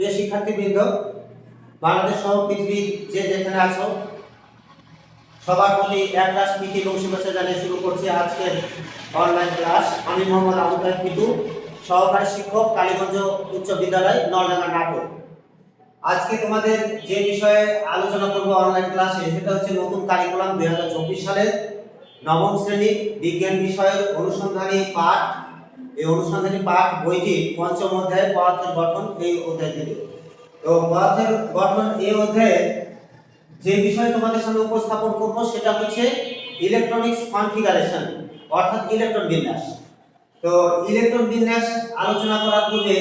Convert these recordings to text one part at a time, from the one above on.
প্রিয় শিক্ষার্থীবৃন্দ, বাংলাদেশ সহ পৃথিবীর যে যেখানে আছো, সবার প্রতি এক ক্লাস প্রীতি এবং শুভেচ্ছা জানিয়ে শুরু করছি আজকের অনলাইন ক্লাস আমি মোহাম্মদ আবু তাহের পিটু সহকারী শিক্ষক, কালীগঞ্জ উচ্চ বিদ্যালয়, নলডাঙ্গা নাটক আজকে তোমাদের যে বিষয়ে আলোচনা করব অনলাইন ক্লাসে সেটা হচ্ছে নতুন কারিকুলাম দুই হাজার চব্বিশ সালের নবম শ্রেণি বিজ্ঞান বিষয়ের অনুসন্ধানী পাঠ। এই অনুসন্ধানী পাঠ বইটি পঞ্চম অধ্যায় পদার্থের গঠন এই অধ্যায় থেকে। তো পদার্থের গঠন এই অধ্যায়ে যে বিষয় তোমাদের সামনে উপস্থাপন করব সেটা হচ্ছে ইলেকট্রনিক্স কনফিগারেশন অর্থাৎ ইলেকট্রন বিন্যাস। তো ইলেকট্রন বিন্যাস আলোচনা করার পূর্বে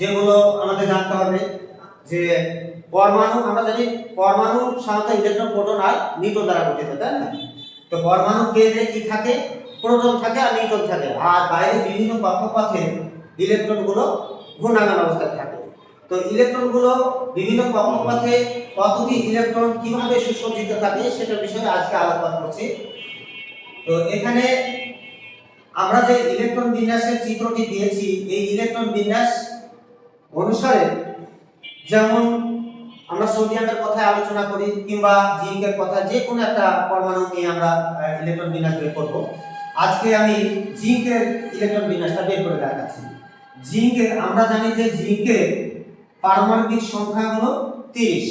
যেগুলো আমাদের জানতে হবে, যে পরমাণু, আমরা জানি পরমাণু সাধারণত ইলেকট্রন প্রোটন আর নিউট্রন দ্বারা গঠিত, তাই না? তো পরমাণু কেন্দ্রে কি থাকে? প্রোটন থাকে আর নিউট্রন থাকে। আর বাইরে বিভিন্ন কক্ষপথে ইলেকট্রনগুলো ঘূর্ণায়মান অবস্থায় থাকে। তো ইলেকট্রনগুলো বিভিন্ন কক্ষপথে কতটি ইলেকট্রন কীভাবে সুসজ্জিত থাকে সেটার বিষয়ে আজকে আলোচনা করছি। তো এখানে আমরা যে ইলেকট্রন বিন্যাসের চিত্রটি দিয়েছি, এই ইলেকট্রন বিন্যাস অনুসারে যেমন আমরা সোডিয়ামের কথা আলোচনা করি কিংবা জিঙ্কের কথা যে কোনো একটা পরমাণু নিয়ে আমরা ইলেকট্রন বিন্যাস বের করব। আজকে আমি জিঙ্কের ইলেকট্রন বিন্যাসটা বের করে দেখাচ্ছি। জিঙ্কের আমরা জানি যে জিঙ্কের পারমাণবিক সংখ্যা হলো তিরিশ।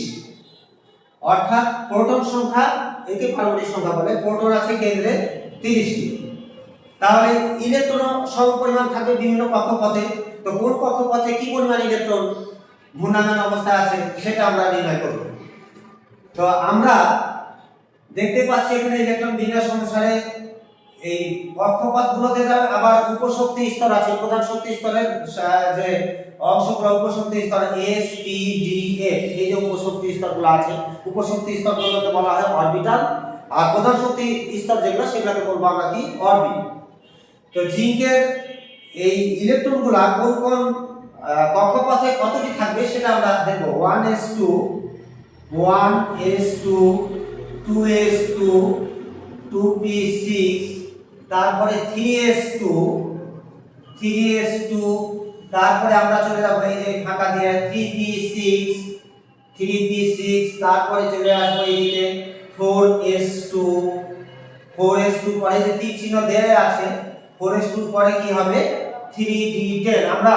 অর্থাৎ প্রোটন সংখ্যা, একে পারমাণবিক সংখ্যা বলে, প্রোটন আছে কেন্দ্রে তিরিশটি। তাহলে ইলেকট্রন সম পরিমাণ থাকবে বিভিন্ন কক্ষপথে। তো কোন কক্ষপথে কি পরিমাণ ইলেকট্রন ঘূর্ণায়মান অবস্থায় আছে সেটা আমরা নির্ণয় করব। তো আমরা দেখতে পাচ্ছি এখানে ইলেকট্রন বিন্যাস অনুসারে এই কক্ষপথগুলোতে যাবে আবার উপশক্তি স্তর আছে প্রধান শক্তি স্তরের যে অংশগুলো উপশক্তি স্তর এস পি ডি এফ এই যে উপশক্তি স্তরগুলো আছে উপশক্তি স্তরগুলোকে বলা হয় অরবিটাল আর প্রধান শক্তি স্তর যেগুলো সেগুলোকে বলব আমরা কি? অরবিট তো জিঙ্কের এই ইলেকট্রনগুলা কোন কোন আহ, কক্ষপথে কতটি থাকবে সেটা আমরা দেখব। One s two one s two two s two two p six তারপরে three s two three s two তারপরে আমরা চলে যাব এই যে ফাঁকা দিয়ে three p six three p six তারপরে চলে আসব এইদিকে four s two four s two পরে যে তীর চিহ্ন দেয়া আছে ফোর এস টু পরে কি হবে? থ্রি ডি টেন আমরা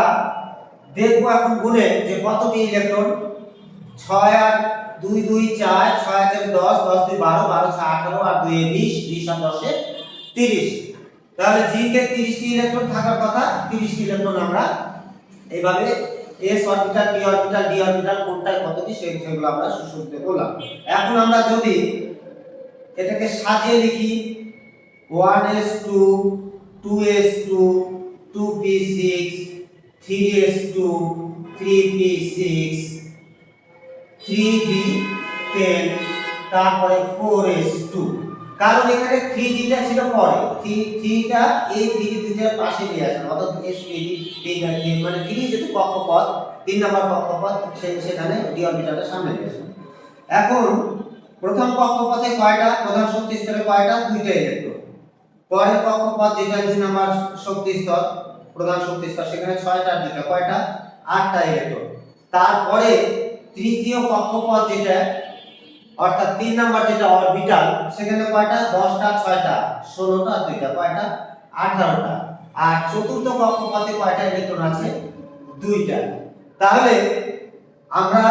দেখব এখন গুনে যে কতটি ইলেকট্রন ছয় আর দুই দুই চার, ছয় চার দশ দশ দুই বারো বারো ছয় আঠারো আর দুই বিশ বিশ আর দশে তিরিশ। তাহলে জিঙ্কের তিরিশটি ইলেকট্রন থাকার কথা? তিরিশটি ইলেকট্রন আমরা এইভাবে s orbital p orbital d orbital কোনটায় কতটি সেই সেগুলো আমরা সুসজ্জিত করলাম এখন আমরা যদি এটাকে সাজিয়ে লিখি one s two two s two two p six three s two three p six three d ten তারপরে ফোর এস টু কারণ এখানে থ্রি ডিটা ছিল পরে। থ্রি থ্রিটা এই থ্রি দুইটার পাশে নিয়ে আসেন অর্থাৎ এস পি ডি মানে থ্রি যেহেতু কক্ষপথ, তিন নম্বর কক্ষপথ সেখানে ডি অরবিটালটা সামনে নিয়ে আসেন এখন, প্রথম কক্ষপথে কয়টা? প্রধান শক্তি স্তরে কয়টা? দুইটা ইলেকট্রন পরের কক্ষপথ যেটা দুই নম্বর শক্তি স্তর প্রধান শক্তি স্তর সেখানে ছয়টা দুইটা কয়টা? আটটা ইলেকট্রন। তারপরে তৃতীয় কক্ষপথ যেটা, অর্থাৎ তিন নাম্বার যেটা অরবিটাল সেখানে কয়টা? দশটা, ছয়টা, ষোলোটা, দুইটা, কয়টা? আঠারোটা। আর চতুর্থ কক্ষপথে কয়টা ইলেকট্রন আছে? দুইটা। তাহলে আমরা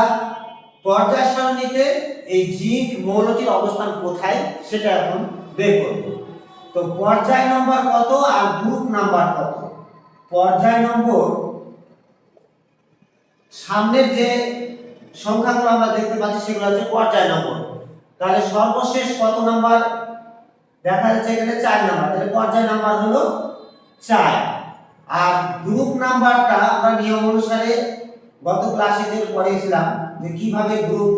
পর্যায় সারণীতে এই জিঙ্ক মৌলটির অবস্থান কোথায়? সেটা এখন বের করব। তো পর্যায় নম্বর কত আর গ্রুপ নাম্বার কত? পর্যায় নম্বর, সামনের যে সংখ্যাগুলো আমরা দেখতে পাচ্ছি সেগুলো হচ্ছে পর্যায় নম্বর। তাহলে সর্বশেষ কত নাম্বার? দেখা যাচ্ছে এখানে চার নাম্বার। তাহলে পর্যায় নাম্বার হলো চার। আর গ্রুপ নাম্বারটা আমরা নিয়ম অনুসারে গত ক্লাসে যে পড়েছিলাম যে কীভাবে গ্রুপ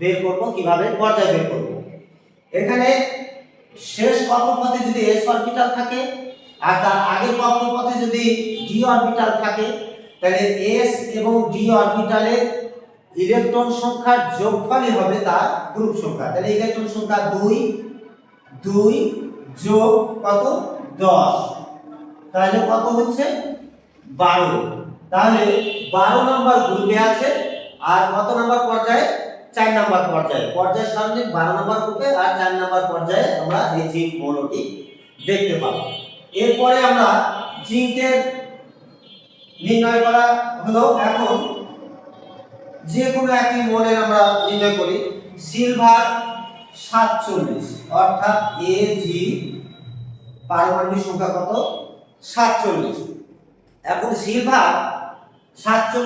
বের করব, কীভাবে পর্যায় বের করব। এখানে শেষ কক্ষপথে যদি এস অরবিটাল থাকে আর তার আগের কক্ষপথে যদি ডি অরবিটাল থাকে, তাহলে এস এবং ডি অরবিটালের ইলেকট্রন সংখ্যার যোগফলই হবে তার গ্রুপ সংখ্যা। তাহলে ইলেকট্রন সংখ্যা দুই দুই যোগ কত? দশ। তাহলে কত হচ্ছে? বারো। তাহলে বারো নম্বর গ্রুপে আছে, আর কত নম্বর পর্যায়ে? চার নম্বর পর্যায়ে। পর্যায় সামনে বারো নম্বর গ্রুপে আর চার নম্বর পর্যায়ে আমরা এই জিঙ্ক মৌলটি দেখতে পাবো। এরপরে আমরা জিঙ্কের নির্ণয় করা হলো। এখন যে কোনো একটি মোলের আমরা নির্ণয় করি, সিলভার সাতচল্লিশ, অর্থাৎ এ জি পারমাণবিক সংখ্যা কত? সাতচল্লিশ। এখন সিলভার সাতচল্লিশ